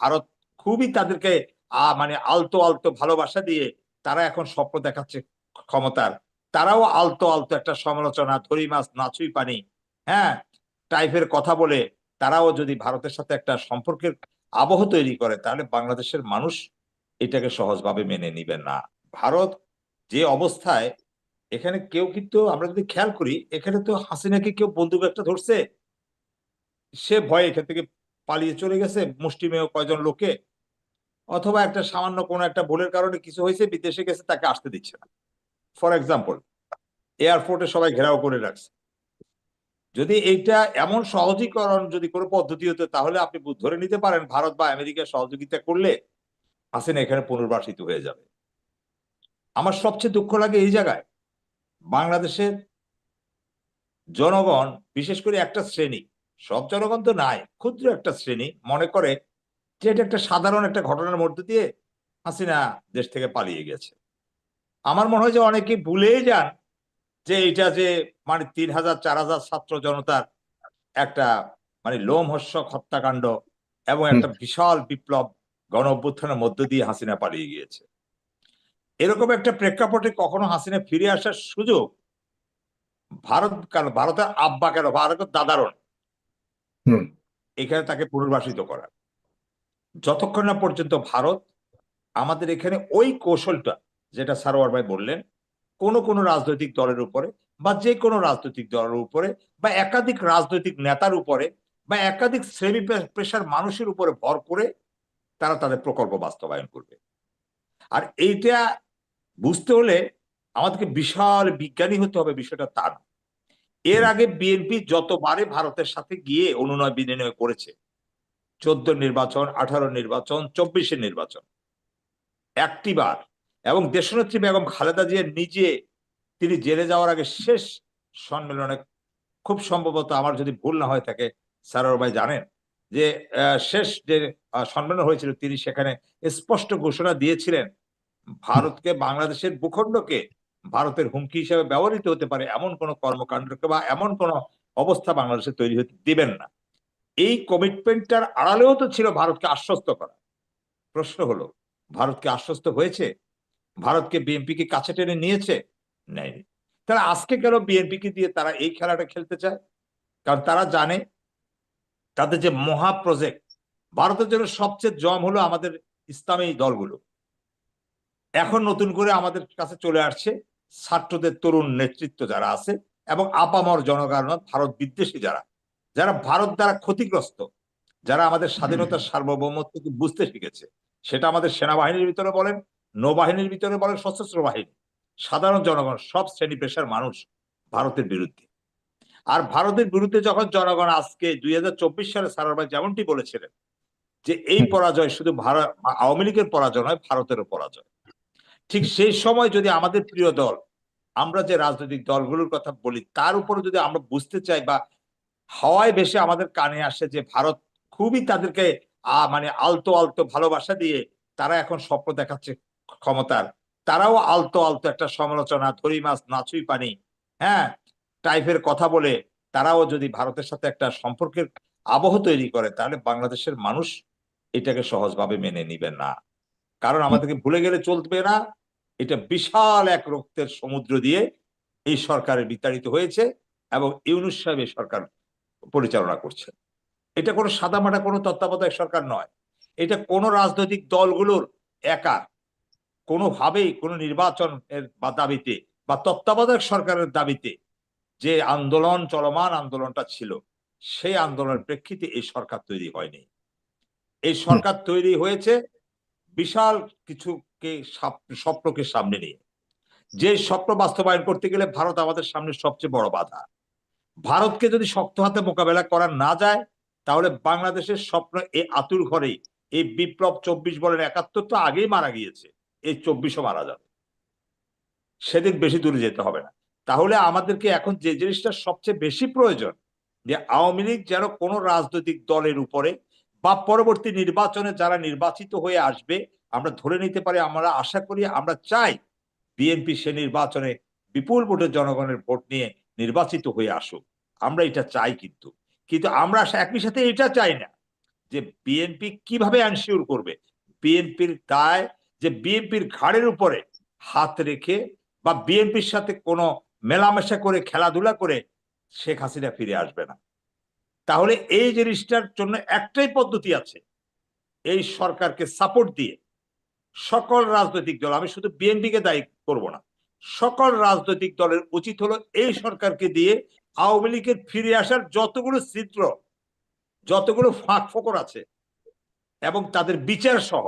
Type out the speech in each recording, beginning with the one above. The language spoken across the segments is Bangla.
ভারত খুবই তাদেরকে মানে আলতো আলতো ভালোবাসা দিয়ে তারা এখন স্বপ্ন দেখাচ্ছে ক্ষমতার। তারাও আলতো আলতো একটা সমালোচনা, ধরি মাছ নাচুই পানি হ্যাঁ টাইপের কথা বলে তারাও যদি ভারতের সাথে একটা সম্পর্কের আবহ তৈরি করে, তাহলে বাংলাদেশের মানুষ এটাকে সহজভাবে মেনে নিবে না। ভারত যে অবস্থায়, এখানে কেউ কিন্তু, আমরা যদি খেয়াল করি, এখানে তো হাসিনাকে কেউ বন্দুক একটা ধরছে, সে ভয়ে এখান থেকে পালিয়ে চলে গেছে, মুষ্টিমেয় কয়জন লোকে? অথবা একটা সামান্য কোনো একটা ভুলের কারণে কিছু হয়েছে, বিদেশে গেছে, তাকে আসতে দিচ্ছে না। ফর এক্সাম্পল এয়ারপোর্টে সবাই ঘেরাও করে রাখছে। যদি এইটা এমন সহজীকরণ যদি কোনো পদ্ধতি হতো, তাহলে আপনি ধরে নিতে পারেন, ভারত বা আমেরিকা সহযোগিতা করলে হাসিনা এখানে পুনর্বাসিত হয়ে যাবে। আমার সবচেয়ে দুঃখ লাগে এই জায়গায়, বাংলাদেশের জনগণ, বিশেষ করে একটা শ্রেণি সব জনগণ তো নাই ক্ষুদ্র একটা শ্রেণি মনে করে যে এটা একটা সাধারণ একটা ঘটনার মধ্যে দিয়ে হাসিনা দেশ থেকে পালিয়ে গেছে আমার মনে হয় যে অনেকে ভুলেই যান যে এটা যে মানে তিন হাজার চার হাজার ছাত্র জনতার একটা মানে লোমহর্ষক হত্যাকাণ্ড এবং একটা বিশাল বিপ্লব গণ অভ্যুত্থানের মধ্য দিয়ে হাসিনা পালিয়ে গিয়েছে এরকম একটা প্রেক্ষাপটে কখনো হাসিনা ফিরে আসার সুযোগ ভারত কেন ভারতের আব্বা কেন ভারতের। হুম। এখানে তাকে পুনর্বাসিত করা। যতক্ষণ না পর্যন্ত ভারত আমাদের এখানে ওই কৌশলটা, যেটা সারোয়ার ভাই বললেন, কোন কোন রাজনৈতিক দলের উপরে বা যে কোনো রাজনৈতিক দলের উপরে বা একাধিক রাজনৈতিক নেতার উপরে বা একাধিক শ্রেণি পেশার মানুষের উপরে ভর করে তারা তাদের প্রকল্প বাস্তবায়ন করবে। আর এইটা বুঝতে হলে আমাদেরকে বিশাল বিজ্ঞানী হতে হবে, বিষয়টা তার এর আগে বিএনপি যতবারে ভারতের সাথে গিয়ে অনুনয় বিনিময় করেছে, চোদ্দ নির্বাচন, আঠারো নির্বাচন চব্বিশের নির্বাচন, একটি বার, এবং দেশনেত্রী বেগম খালেদা জিয়া নিজে তিনি জেলে যাওয়ার আগে শেষ সম্মেলনে খুব সম্ভবত আমার যদি ভুল না হয়ে থাকে স্যার ভাই জানেন যে শেষ যে সম্মেলন হয়েছিল, তিনি সেখানে স্পষ্ট ঘোষণা দিয়েছিলেন, ভারতকে বাংলাদেশের ভূখণ্ডকে ভারতের হুমকি হিসেবে ব্যবহৃত হতে পারে এমন কোন কর্মকাণ্ডকে বা এমন কোন অবস্থা বাংলাদেশে তৈরি হতে দিবেন না। এই কমিটমেন্টটার আড়ালেও তো ছিল ভারতকে আশ্বস্ত করা। প্রশ্ন হলো ভারতকে আশ্বস্ত হয়েছে? ভারতকে বিএনপি কি কাছে টেনে নিয়েছে? নেয়নি। তারা আজকে কেন বিএনপি কে দিয়ে তারা এই খেলাটা খেলতে চায়? কারণ তারা জানে, তাদের যে মহা প্রজেক্ট, ভারতের জন্য সবচেয়ে জম হলো আমাদের ইসলামী দলগুলো। এখন নতুন করে আমাদের কাছে চলে আসছে ছাত্রদের তরুণ নেতৃত্ব যারা আছে এবং আপামর জনগণ ভারত বিদ্বেষী যারা যারা ভারত দ্বারা ক্ষতিগ্রস্ত যারা আমাদের স্বাধীনতার সার্বভৌমত্বকে বুঝতে শিখেছে। সেটা আমাদের সেনাবাহিনীর ভিতরে বলেন নৌবাহিনীর ভিতরে বলেন সশস্ত্র বাহিনী। সাধারণ জনগণ সব শ্রেণি পেশার মানুষ ভারতের বিরুদ্ধে। আর ভারতের বিরুদ্ধে যখন জনগণ আজকে দুই চব্বিশ সালে সারার ভাই যেমনটি বলেছিলেন যে এই পরাজয় শুধু ভারত আওয়ামী লীগের পরাজয় নয় ভারতেরও পরাজয়। ঠিক সেই সময় যদি আমাদের প্রিয় দল, আমরা যে রাজনৈতিক দলগুলোর কথা বলি, তার উপরে যদি আমরা বুঝতে চাই বা হাওয়ায় ভেসে আমাদের কানে আসে যে ভারত খুবই তাদেরকে মানে আলতো আলতো ভালোবাসা দিয়ে তারা এখন স্বপ্ন দেখাচ্ছে ক্ষমতার। তারাও আলতো আলতো একটা সমালোচনা, ধরি মাছ, নাচুই পানি হ্যাঁ টাইপের কথা বলে তারাও যদি ভারতের সাথে একটা সম্পর্কের আবহ তৈরি করে, তাহলে বাংলাদেশের মানুষ এটাকে সহজভাবে মেনে নিবে না। কারণ আমাদেরকে ভুলে গেলে চলবে না এটা বিশাল এক রক্তের সমুদ্র দিয়ে এই সরকারের বিতাড়িত হয়েছে এবং ইউনুস সাহেব সরকার পরিচালনা করছে এটা কোনো সাদামাটা, কোনো তত্ত্বাবধায়ক সরকার নয়। এটা কোনো রাজনৈতিক দলগুলোর একা। কোনোভাবেই কোনো নির্বাচনের বা দাবিতে বা তত্ত্বাবধায়ক সরকারের দাবিতে যে আন্দোলন, চলমান আন্দোলনটা ছিল, সেই আন্দোলনের প্রেক্ষিতে এই সরকার তৈরি হয়নি। এই সরকার তৈরি হয়েছে বিশাল কিছুকে সাপ- স্বপ্নকে সামনে নিয়ে। যে স্বপ্ন বাস্তবায়ন করতে গেলে ভারত আমাদের সামনে সবচেয়ে বড় বাধা। ভারতকে যদি শক্ত হাতে মোকাবেলা করা না যায়, তাহলে বাংলাদেশের স্বপ্ন এই আতুর ঘরেই। এই বিপ্লব চব্বিশ বলের একাত্তর তো আগেই মারা গিয়েছে। এই চব্বিশও মারা যাবে। সেদিন বেশি দূরে যেতে হবে না। তাহলে আমাদেরকে এখন যে জিনিসটা সবচেয়ে বেশি প্রয়োজন, যে আওয়ামী লীগ যেন কোনো রাজনৈতিক দলের উপরে বা পরবর্তী নির্বাচনে যারা নির্বাচিত হয়ে আসবে আমরা ধরে নিতে পারি, আমরা আশা করি, আমরা চাই বিএনপি সে নির্বাচনে বিপুল ভোটের জনগণের ভোট নিয়ে নির্বাচিত হয়ে আসুক। আমরা এটা চাই কিন্তু। কিন্তু আমরা একই সাথে এটা চাই না যে বিএনপি কীভাবে আনশিওর করবে। বিএনপির দায়, যে বিএনপির ঘাড়ের উপরে হাত রেখে বা বিএনপির সাথে কোনো মেলামেশা করে, খেলাধুলা করে শেখ হাসিনা ফিরে আসবে না। তাহলে এই জিনিসটার জন্য একটাই পদ্ধতি আছে। এই সরকারকে সাপোর্ট দিয়ে সকল রাজনৈতিক দল, আমি শুধু বিএনপিকে দায়ী করব না, সকল রাজনৈতিক দলের উচিত হলো এই সরকারকে দিয়ে আওয়ামী লীগের ফিরে আসার যতগুলো চিত্র যতগুলো ফাঁক ফোকর আছে এবং তাদের বিচার সহ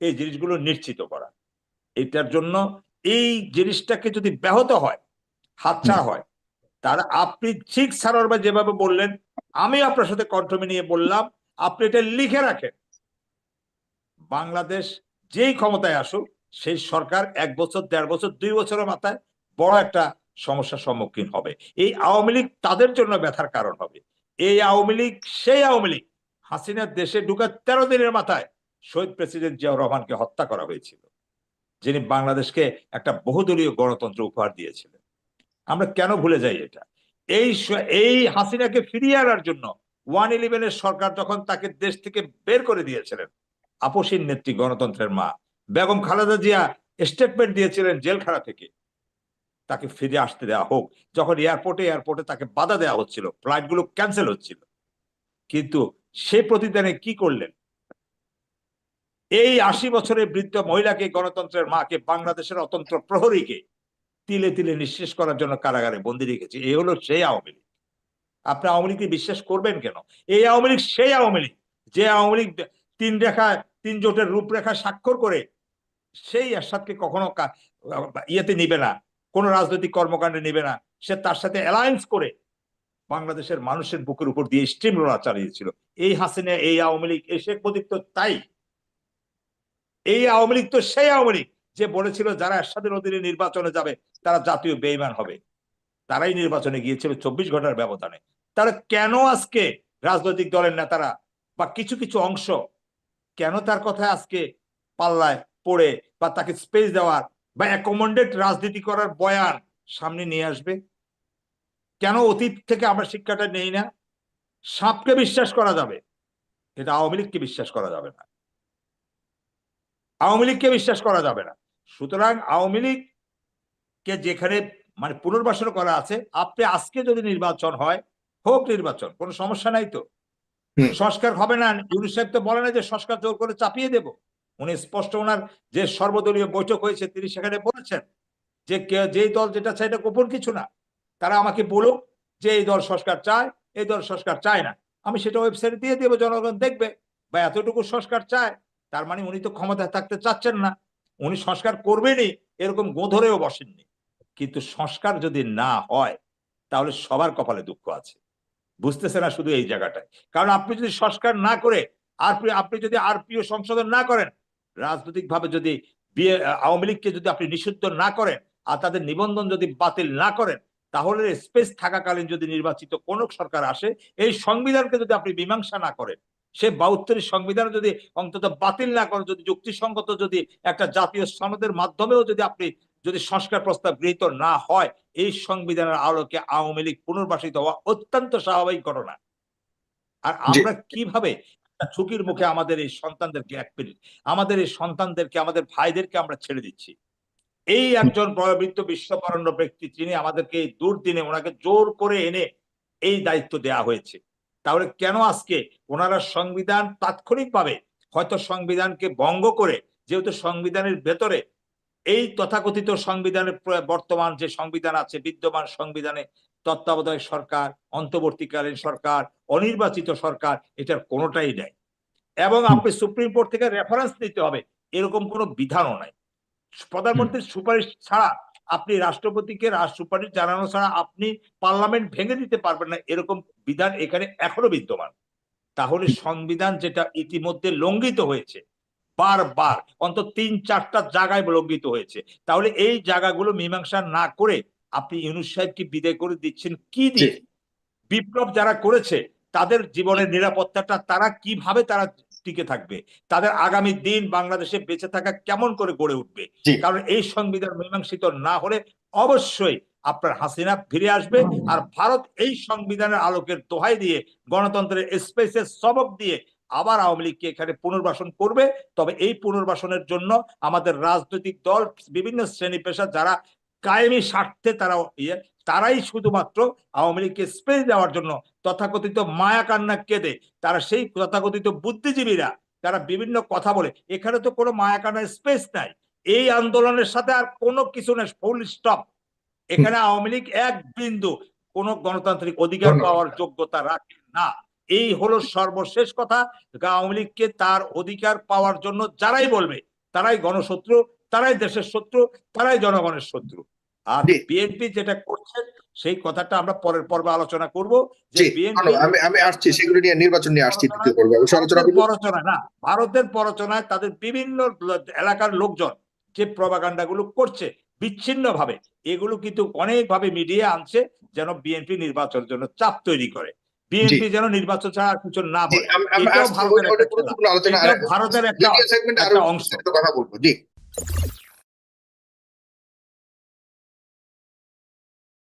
এই জিনিসগুলো নিশ্চিত করা। এটার জন্য এই জিনিসটাকে যদি ব্যাহত হয়, হাতছাড়া হয় তার আপনি ঠিক সারোয়ার ভাই যেভাবে বললেন, আমি আপনার সাথে কণ্ঠ নিয়ে বললাম, আপনি এটা লিখে রাখেন। বাংলাদেশ যেই ক্ষমতায় আসুক, সেই সরকার এক বছর, দেড় বছর, দুই বছরের মাথায় বড় একটা সমস্যার সম্মুখীন হবে। এই আওয়ামী লীগ তাদের জন্য ব্যথার কারণ হবে। এই আওয়ামী লীগ, সেই আওয়ামী লীগ হাসিনার দেশে ঢুকার তেরো দিনের মাথায় শহীদ প্রেসিডেন্ট জিয়াউর রহমানকে হত্যা করা হয়েছিল, যিনি বাংলাদেশকে একটা বহুদলীয় গণতন্ত্র উপহার দিয়েছিলেন। আমরা কেন ভুলে যাই এটা? এই এই হাসিনাকে ফিরিয়ে আনার জন্য ওয়ান ইলেভেনের সরকার যখন তাকে দেশ থেকে বের করে দিয়েছিলেন আপসীন নেত্রী গণতন্ত্রের মা। বেগম খালেদা জিয়া স্টেটমেন্ট দিয়েছিলেন জেলখানা থেকে। তাকে ফিরে আসতে দেওয়া হোক। যখন এয়ারপোর্টে এয়ারপোর্টে তাকে বাধা দেওয়া হচ্ছিল ফ্লাইটগুলো ক্যান্সেল হচ্ছিল। কিন্তু সে প্রতিদানে কি করলেন? এই আশি বছরের বৃদ্ধ মহিলাকে, গণতন্ত্রের মাকে, বাংলাদেশের অতন্ত্র প্রহরীকে তিলে তিলে নিঃশেষ করার জন্য কারাগারে বন্দি রেখেছে। এই হলো সেই আওয়ামী লীগ। আপনি আওয়ামী লীগকে বিশ্বাস করবেন কেন? এই আওয়ামী লীগ সেই আওয়ামী লীগ। যে আওয়ামী লীগ তিন রেখা, তিন জোটের রূপরেখা স্বাক্ষর করে সেই এরশাদকে কখনো ইয়েতে নিবে না, কোন রাজনৈতিক কর্মকাণ্ডে নিবে না। সে তার সাথে অ্যালায়েন্স করে বাংলাদেশের মানুষের বুকের উপর দিয়ে স্টিম রোলার চালিয়েছিল। এই হাসিনা, এই আওয়ামী লীগ, এই শেখ মুজিব তো তাই। এই আওয়ামী লীগ তো সেই আওয়ামী লীগ যে বলেছিল যারা এরশাদের অধীনে নির্বাচনে যাবে, তারা জাতীয় বেইমান হবে। তারাই নির্বাচনে গিয়েছিল চব্বিশ ঘণ্টার ব্যবধানে। তারা কেন আজকে রাজনৈতিক দলের নেতারা বা কিছু কিছু অংশ কেন তার কথা আজকে পাল্লায় পড়ে বা তাকে স্পেস দেওয়ার বা অ্যাকোমোডেট রাজনীতি করার বয়ান সামনে নিয়ে আসবে? কেন অতীত থেকে আমরা শিক্ষাটা নেই না? সাপকে বিশ্বাস করা যাবে এটা আওয়ামী লীগকে বিশ্বাস করা যাবে না। আওয়ামী লীগকে বিশ্বাস করা যাবে না। সুতরাং আওয়ামী লীগকে যেখানে মানে পুনর্বাসন করা আছে, আপনি আজকে যদি নির্বাচন হয়, হোক নির্বাচন, কোনো সমস্যা নাই তো। সংস্কার হবে না। ইউনুস সাহেব তো বলে না যে সংস্কার জোর করে চাপিয়ে দেব। উনি স্পষ্ট ওনার যে সর্বদলীয় বৈঠক হয়েছে, তিনি সেখানে বলেছেন যে যেই দল যেটা চায় এটা গোপন কিছু না। তারা আমাকে বলুক যে এই দল সংস্কার চায়, এই দল সংস্কার চায় না। আমি সেটা ওয়েবসাইটে দিয়ে দেবো, জনগণ দেখবে। বা এতটুকু সংস্কার চায়, তার মানে উনি তো ক্ষমতায় থাকতে চাচ্ছেন না। উনি সংস্কার করবেনই, এরকম গোধরেও বসেননি। কিন্তু সংস্কার যদি না হয়, তাহলে সবার কপালে দুঃখ আছে। বুঝতেছে না শুধু এই জায়গাটায়। কারণ আপনি যদি সংস্কার না করে আর আপনি যদি আরপিও সংশোধন না করেন রাজনৈতিক ভাবে যদি বিয়ে আওয়ামী লীগকে যদি আপনি নিষিদ্ধ না করেন আর তাদের নিবন্ধন যদি বাতিল না করেন, তাহলে স্পেস থাকাকালীন যদি নির্বাচিত কোন সরকার আসে, এই সংবিধানকে যদি আপনি মীমাংসা না করেন, সে বাহাত্তরের সংবিধান যদি অন্তত বাতিল না করেন, যদি যুক্তিসঙ্গত যদি একটা জাতীয় সনদের মাধ্যমেও যদি আপনি যদি সংস্কার প্রস্তাব গৃহীত না হয় এই সংবিধানের আলোকে আওয়ামী লীগ পুনর্বাসিত হওয়া অত্যন্ত স্বাভাবিক ঘটনা। আর আমরা কীভাবে ঝুঁকির মুখে আমাদের এই সন্তানদেরকে এক মিনিট আমাদের এই সন্তানদেরকে আমাদের ভাইদেরকে আমরা ছেড়ে দিচ্ছি? এই একজন বয়োবৃদ্ধ বিশ্ববরণ্য ব্যক্তি যিনি আমাদেরকে এই দুর্দিনে ওনাকে জোর করে এনে এই দায়িত্ব দেয়া হয়েছে। তাহলে কেন আজকে ওনারা সংবিধান তাৎক্ষণিকভাবে হয়তো সংবিধানকে ভঙ্গ করে যেহেতু সংবিধানের ভেতরে এই তথাকথিত সংবিধানের বর্তমান যে সংবিধান আছে বিদ্যমান সংবিধানে তত্ত্বাবধায়ক সরকার অন্তর্বর্তীকালীন সরকার অনির্বাচিত সরকার এটার কোনোটাই নেই। এবং আপনি সুপ্রিম কোর্ট থেকে রেফারেন্স নিতে হবে এরকম কোনো বিধানও নাই। প্রধানমন্ত্রীর সুপারিশ ছাড়া আপনি রাষ্ট্রপতিকে সুপারিশ জানানো ছাড়া আপনি পার্লামেন্ট ভেঙে দিতে পারবেন না এরকম বিধান এখানে এখনও বিদ্যমান। তাহলে সংবিধান যেটা ইতিমধ্যে লঙ্ঘিত হয়েছে বারবার অন্তত তিন চারটা জায়গায় লঙ্ঘিত হয়েছে। তাহলে এই জায়গাগুলো মীমাংসা না করে আপনি ইউনুস সাহেবকে বিদায় করে দিচ্ছেন কি দিয়ে? বিপ্লব যারা করেছে তাদের জীবনের নিরাপত্তাটা তারা কীভাবে তারা টিকে থাকবে? তাদের আগামী দিন বাংলাদেশে বেঁচে থাকা কেমন করে গড়ে উঠবে? কারণ এই সংবিধান মীমাংসিত না হলে অবশ্যই আপনার হাসিনা ফিরে আসবে আর ভারত এই সংবিধানের আলোকের দোহাই দিয়ে গণতন্ত্রের স্পেসের সবক দিয়ে আবার আওয়ামী লীগকে এখানে পুনর্বাসন করবে। তবে এই পুনর্বাসনের জন্য আমাদের রাজনৈতিক দল বিভিন্ন শ্রেণি পেশা যারা কায়েমি স্বার্থে তারা ইয়ে তারাই শুধুমাত্র আওয়ামী লীগকে স্পেস দেওয়ার জন্য তথাকথিত মায়া কান্না কেঁদে তারা সেই তথাকথিত বুদ্ধিজীবীরা তারা বিভিন্ন কথা বলে এখানে তো কোনো মায়া কান্নার স্পেস নাই। এই আন্দোলনের সাথে আর কোনো কিছু নেই ফুল স্টপ। এখানে আওয়ামী লীগ এক বিন্দু কোন গণতান্ত্রিক অধিকার পাওয়ার যোগ্যতা রাখে না। এই হলো সর্বশেষ কথা। আওয়ামী লীগকে তার অধিকার পাওয়ার জন্য যারাই বলবে তারাই গণশত্রু তারাই দেশের শত্রু তারাই জনগণের শত্রু। আর বিএনপি যেটা করছে সেই কথাটা আমরা পরের পর্বে আলোচনা করব যে বিএনপি আমি আমি আসছি সেগুলো নিয়ে নির্বাচন নিয়ে আসছি দ্বিতীয় পর্বে। আলোচনা করব। না ভারতের পরচনায় তাদের বিভিন্ন এলাকার লোকজন যে প্রবাগান্ডা গুলো করছে বিচ্ছিন্ন ভাবে এগুলো কিন্তু অনেকভাবে মিডিয়া আনছে যেন বিএনপি নির্বাচনের জন্য চাপ তৈরি করে। বিএনপি যেন নির্বাচন ছাড়া আর কিছু না ভারতের একটা অংশ। কথা বলব জি।